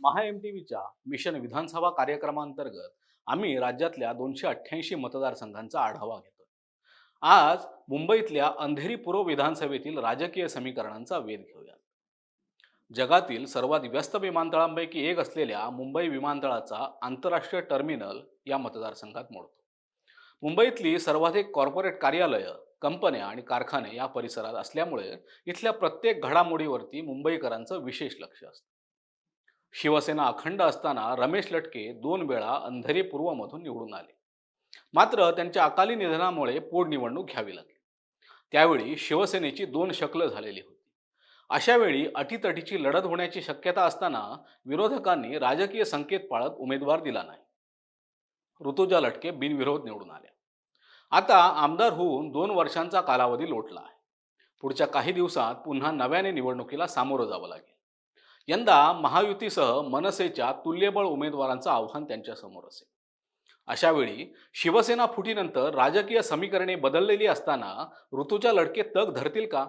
महा M T व्हीच्या mission विधानसभा कार्यक्रमांतर्गत आम्ही राज्यातल्या दोनशे अठ्ठ्याऐंशी मतदारसंघांचा आढावा घेतो आज मुंबईतल्या अंधेरी पूर्व विधानसभेतील राजकीय समीकरणांचा वेध घेऊया जगातील सर्वात व्यस्त विमानतळांपैकी एक असलेल्या मुंबई विमानतळाचा आंतरराष्ट्रीय टर्मिनल या मतदारसंघात मोडतो. मुंबईतली सर्वाधिक कॉर्पोरेट कार्यालयं कंपन्या आणि कारखाने या परिसरात असल्यामुळे इथल्या प्रत्येक घडामोडीवरती मुंबईकरांचं विशेष लक्ष असतं. शिवसेना अखंड असताना रमेश लटके दोन वेळा अंधेरी पूर्वमधून निवडून आले. मात्र त्यांच्या अकाली निधनामुळे पोटनिवडणूक घ्यावी लागली. त्यावेळी शिवसेनेची दोन शकलं झालेली होती. अशा वेळी अटीतटीची लढत होण्याची शक्यता असताना विरोधकांनी राजकीय संकेत पाळत उमेदवार दिला नाही. ऋतुजा लटके बिनविरोध निवडून आल्या. आता आमदार होऊन दोन वर्षांचा कालावधी लोटला आहे. पुढच्या काही दिवसात पुन्हा नव्याने निवडणुकीला सामोरं जावं लागेल. यंदा महायुतीसह मनसेच्या तुल्यबळ उमेदवारांचं आव्हान त्यांच्यासमोर असेल. अशावेळी शिवसेना फुटीनंतर राजकीय समीकरणे बदललेली असताना ऋतूच्या लडके तग धरतील का?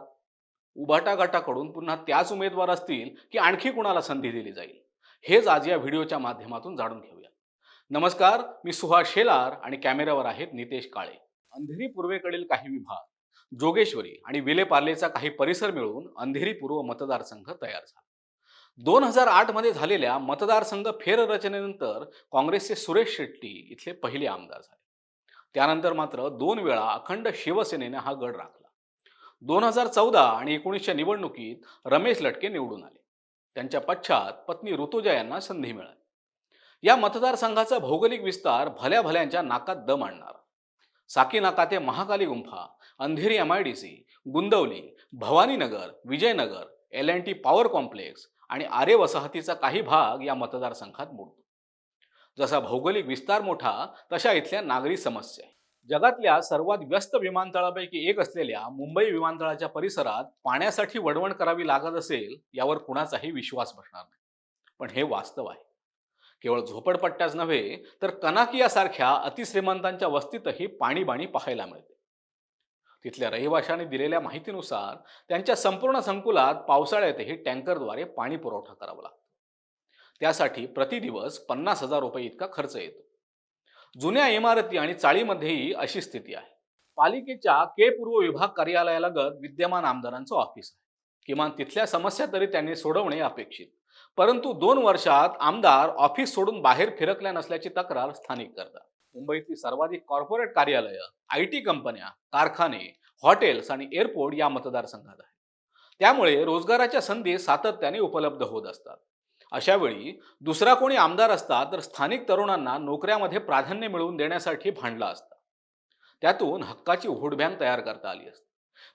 उभाटाघाटाकडून पुन्हा त्याच उमेदवार असतील की आणखी कुणाला संधी दिली जाईल? हेच आज या व्हिडिओच्या माध्यमातून जाणून घेऊया नमस्कार मी सुहास शेलार आणि कॅमेऱ्यावर आहेत नितेश काळे. अंधेरी पूर्वेकडील काही विभाग जोगेश्वरी आणि विलेपार्लेचा काही परिसर मिळून अंधेरी पूर्व मतदारसंघ तयार झाला. दोन हजार आठमध्ये झालेल्या मतदारसंघ फेररचनेनंतर काँग्रेसचे सुरेश शेट्टी इथले पहिले आमदार झाले. त्यानंतर मात्र दोन वेळा अखंड शिवसेनेने हा गड राखला. दोन हजार चौदा आणि एकोणीसच्या निवडणुकीत रमेश लटके निवडून आले. त्यांच्या पश्चात पत्नी ऋतुजा यांना संधी मिळाली. या मतदारसंघाचा भौगोलिक विस्तार भल्या भल्यांच्या नाकात दम आणणार. साकीनाका ते महाकाली गुंफा Andheri M I D C Gundavali Bhavaninagar Vijaynagar L N T power complex आणि आरे वसाहतीचा काही भाग या मतदारसंघात मोडतो. जसा भौगोलिक विस्तार मोठा तशा इथल्या नागरी समस्या आहे जगातल्या सर्वात व्यस्त विमानतळापैकी एक असलेल्या मुंबई विमानतळाच्या परिसरात पाण्यासाठी वडवण करावी लागत असेल यावर कुणाचाही विश्वास बसणार नाही. पण हे वास्तव आहे. केवळ झोपडपट्ट्याच नव्हे तर कनाकियासारख्या अतिश्रीमंतांच्या वस्तीतही पाणीबाणी पाहायला मिळते. तिथल्या रहिवाशांनी दिलेल्या माहितीनुसार त्यांच्या संपूर्ण संकुलात पावसाळ्यातही टँकरद्वारे पाणी पुरवठा करावा लागतो. त्यासाठी प्रतिदिवस पन्नास हजार रुपये इतका खर्च येतो. जुन्या इमारती आणि चाळीमध्येही अशी स्थिती आहे. पालिकेच्या के पूर्व विभाग कार्यालयालगत विद्यमान आमदारांचं ऑफिस आहे. किमान तिथल्या समस्या तरी त्यांनी सोडवणे अपेक्षित. परंतु दोन वर्षात आमदार ऑफिस सोडून बाहेर फिरकल्या नसल्याची तक्रार स्थानिक करतात. मुंबईतली सर्वाधिक कॉर्पोरेट कार्यालयं आय टी कंपन्या कारखाने हॉटेल्स आणि एअरपोर्ट या मतदारसंघात आहे त्यामुळे रोजगाराच्या संधी सातत्याने उपलब्ध होत असतात. अशा वेळी दुसरा कोणी आमदार असता तर स्थानिक तरुणांना नोकऱ्यामध्ये प्राधान्य मिळवून देण्यासाठी भांडला असता. त्यातून हक्काची होडबॅन तयार करता आली असते.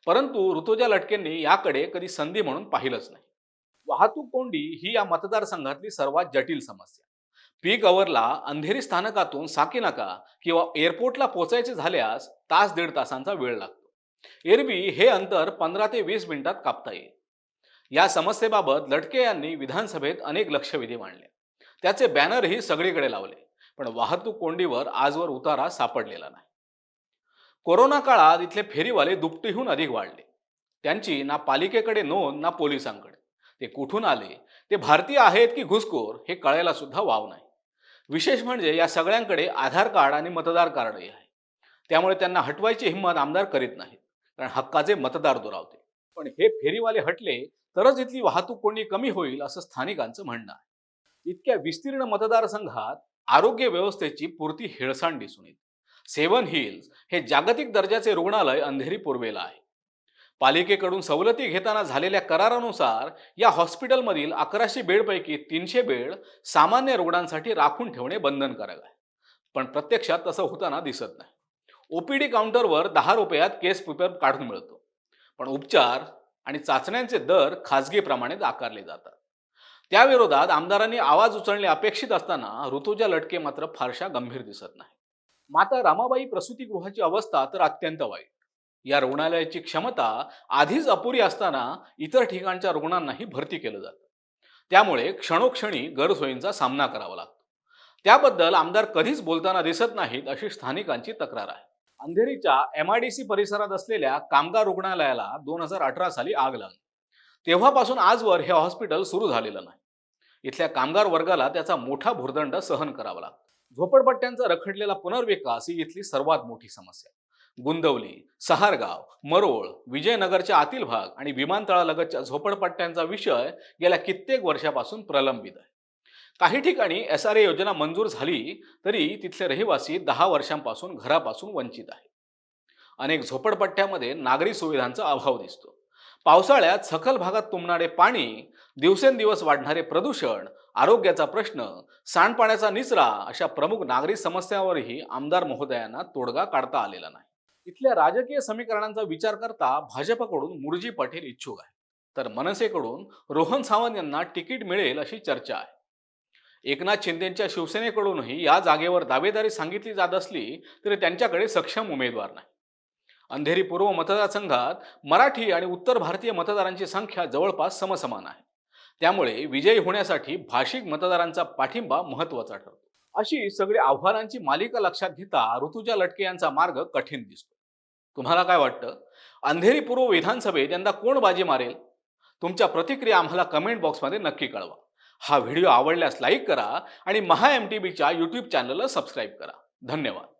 परंतु ऋतुजा लटकेंनी याकडे कधी संधी म्हणून पाहिलंच नाही. वाहतूक कोंडी ही या मतदारसंघातली सर्वात जटिल समस्या. पीक अवरला अंधेरी स्थानकातून साकीनाका किंवा एअरपोर्टला पोचायचे झाल्यास तास दीड तासांचा वेळ लागतो. एरवी हे अंतर पंधरा ते वीस मिनिटात कापता येईल. या समस्येबाबत लटके यांनी विधानसभेत अनेक लक्षवेधी मांडले. त्याचे बॅनरही सगळीकडे लावले पण वाहतूक कोंडीवर आजवर उतारा सापडलेला नाही. कोरोना काळात इथले फेरीवाले दुपटीहून अधिक वाढले. त्यांची ना पालिकेकडे नोंद ना पोलिसांकडे. ते कुठून आले? ते भारतीय आहेत की घुसखोर? हे कळायला सुद्धा वाव नाही. विशेष म्हणजे या सगळ्यांकडे आधार कार्ड आणि मतदार कार्डही आहे. त्यामुळे त्यांना हटवायची हिंमत आमदार करीत नाहीत. कारण हक्काचे मतदार दुरावते. पण हे फेरीवाले हटले तरच इथली वाहतूक कोणी कमी होईल असं स्थानिकांचं म्हणणं आहे. इतक्या विस्तीर्ण मतदारसंघात आरोग्य व्यवस्थेची पुरती हेळसांड दिसून येते. सेवन हिल्स हे जागतिक दर्जाचे रुग्णालय अंधेरी पूर्वेला आहे. पालिकेकडून सवलती घेताना झालेल्या करारानुसार या हॉस्पिटलमधील अकराशे बेडपैकी तीनशे बेड सामान्य रुग्णांसाठी राखून ठेवणे बंधनकारक आहे. पण प्रत्यक्षात तसं होताना दिसत नाही. ओपीडी काउंटरवर दहा रुपयात केस पेपर काढून मिळतो. पण उपचार आणि चाचण्यांचे दर खाजगीप्रमाणेच आकारले जातात. त्याविरोधात आमदारांनी आवाज उचलणे अपेक्षित असताना ऋतुजा लटके मात्र फारशा गंभीर दिसत नाही. माता रामाबाई प्रसूतीगृहाची अवस्था तर अत्यंत वाईट. या रुग्णालयाची क्षमता आधीच अपुरी असताना इतर ठिकाणच्या रुग्णांनाही भरती केलं जातं. त्यामुळे क्षणोक्षणी गैरसोयींचा सामना करावा लागतो. त्याबद्दल आमदार कधीच बोलताना दिसत नाहीत अशी स्थानिकांची तक्रार आहे. अंधेरीच्या एम आय डी सी परिसरात असलेल्या कामगार रुग्णालयाला दोन हजार अठरा साली आग लागली. तेव्हापासून आजवर हे हॉस्पिटल सुरू झालेलं नाही. इथल्या कामगार वर्गाला त्याचा मोठा भुर्दंड सहन करावा लागतो. झोपडपट्ट्यांचा रखडलेला पुनर्विकास ही इथली सर्वात मोठी समस्या गुंदवली सहारगाव मरोळ विजयनगरच्या आतील भाग आणि विमानतळालगतच्या झोपडपट्ट्यांचा विषय गेल्या कित्येक वर्षापासून प्रलंबित आहे. काही ठिकाणी एस आर ए योजना मंजूर झाली तरी तिथले रहिवासी दहा वर्षांपासून घरापासून वंचित आहे अनेक झोपडपट्ट्यामध्ये नागरी सुविधांचा अभाव दिसतो. पावसाळ्यात सखल भागात तुंबणारे पाणी दिवसेंदिवस वाढणारे प्रदूषण आरोग्याचा प्रश्न सांडपाण्याचा निचरा अशा प्रमुख नागरी समस्यांवरही आमदार महोदयांना तोडगा काढता आलेला नाही. इथल्या राजकीय समीकरणांचा विचार करता भाजपकडून मुरजी पाटील इच्छुक आहे तर मनसेकडून रोहन सावंत यांना तिकीट मिळेल अशी चर्चा आहे. एकनाथ शिंदेच्या शिवसेनेकडूनही या जागेवर दावेदारी सांगितली जात असली तरी त्यांच्याकडे सक्षम उमेदवार नाही. अंधेरी पूर्व मतदारसंघात मराठी आणि उत्तर भारतीय मतदारांची संख्या जवळपास समसमान आहे. त्यामुळे विजयी होण्यासाठी भाषिक मतदारांचा पाठिंबा महत्त्वाचा ठरतो. अशी सगळी आव्हानांची मालिका लक्षात घेता ऋतुजा लटके यांचा मार्ग कठीण दिसतो. तुम्हाला काय वाटतं? अंधेरी पूर्व विधानसभेत यंदा कोण बाजी मारेल? तुमच्या प्रतिक्रिया आम्हाला कमेंट बॉक्समध्ये नक्की कळवा. हा व्हिडिओ आवडल्यास लाईक करा आणि महा एम टी बीच्या यूट्यूब चॅनलला सबस्क्राईब करा. धन्यवाद.